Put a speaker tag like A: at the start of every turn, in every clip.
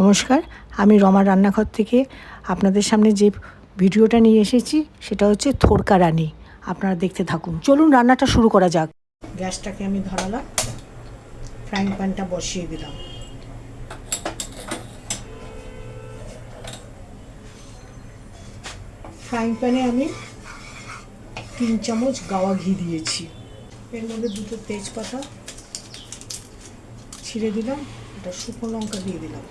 A: নমস্কার, আমি রমা রান্নাঘর থেকে আপনাদের সামনে যে ভিডিওটা নিয়ে এসেছি সেটা হচ্ছে থোরকা রানি। আপনারা দেখতে থাকুন। চলুন রান্নাটা শুরু করা যাক। গ্যাসটাকে আমি ধরালাম, ফ্রাইং প্যানটা বসিয়ে দিলাম। ফ্রাইং প্যানে আমি তিন চামচ গাওয়া ঘি দিয়েছি। এর মধ্যে দুটো তেজপাতা ছিঁড়ে দিলাম এটা শুকনো লঙ্কা দিয়ে দিলাম।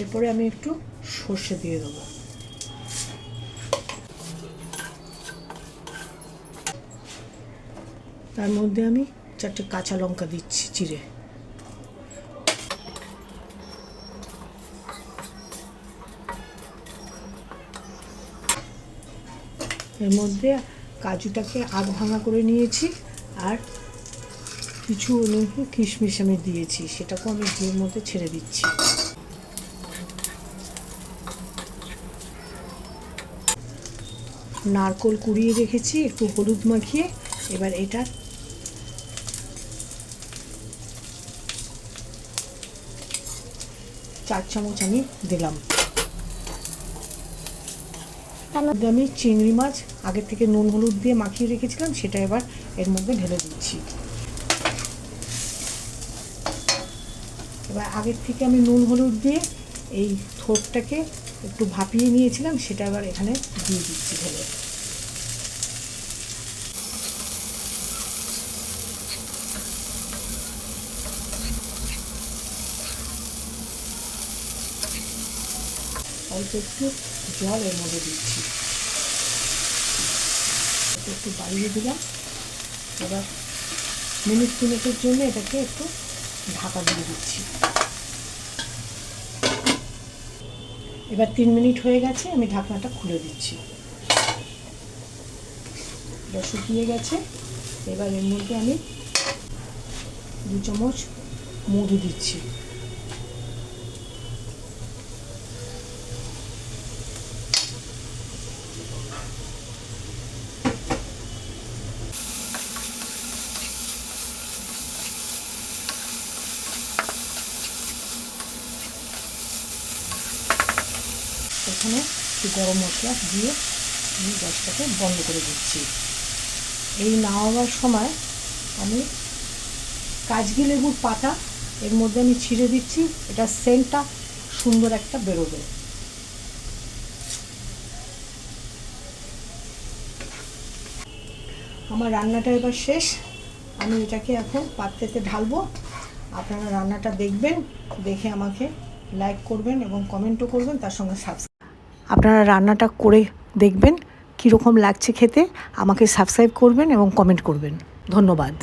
A: এরপরে আমি একটু সর্ষে দিয়ে দেবো। তার মধ্যে আমি চারটে কাঁচা লঙ্কা দিচ্ছি চিড়ে। এর মধ্যে কাজুটাকে আধ ভাঙা করে নিয়েছি আর কিছু অনেক কিশমিশ আমি দিয়েছি, সেটাকেও আমি ঘিয়ের মধ্যে ছেড়ে দিচ্ছি। নারকোল কুড়িয়ে রেখেছি, একটু হলুদ মাখিয়ে। এবার এটা চার চামচ আমি দিলাম। আমি চিংড়ি মাছ আগে থেকে নুন হলুদ দিয়ে মাখিয়ে রেখেছিলাম, সেটা এবার এর মধ্যে ঢেলে দিচ্ছি। এবার আগের থেকে আমি নুন হলুদ দিয়ে এই থোপটাকে একটু ভাপিয়ে নিয়েছিলাম, সেটা আবার এখানে দিয়ে দিচ্ছি ঢেলে। অল্প একটু জল এর মধ্যে দিচ্ছি। একটু বাড়িয়ে দিলাম। এবার মিনিট তিনেকের জন্য এটাকে একটু ঢাকা দিয়ে দিচ্ছি। এবার তিন মিনিট হয়ে গেছে, আমি ঢাকনাটা খুলে দিচ্ছি। এবার শুকিয়ে গেছে, এবার এর মধ্যে আমি দু চামচ মধু দিচ্ছি। এখানে একটু গরম মশলা দিয়ে আমি গ্যাসটাকে বন্ধ করে দিচ্ছি। এই নামাবার সময় আমি কাজগি লেবুর পাতা এর মধ্যে আমি ছিঁড়ে দিচ্ছি, এটা সেন্টটা সুন্দর একটা বেরোবে। আমার রান্নাটা এবার শেষ। আমি এটাকে এখন পাত্রেতে ঢালবো। আপনারা রান্নাটা দেখবেন, দেখে আমাকে লাইক করবেন এবং কমেন্টও করবেন, তার সঙ্গে সাবস্ক্রাইব আপনারা রান্নাটা করে দেখবেন কীরকম লাগছে খেতে। আমাকে সাবস্ক্রাইব করবেন এবং কমেন্ট করবেন। ধন্যবাদ।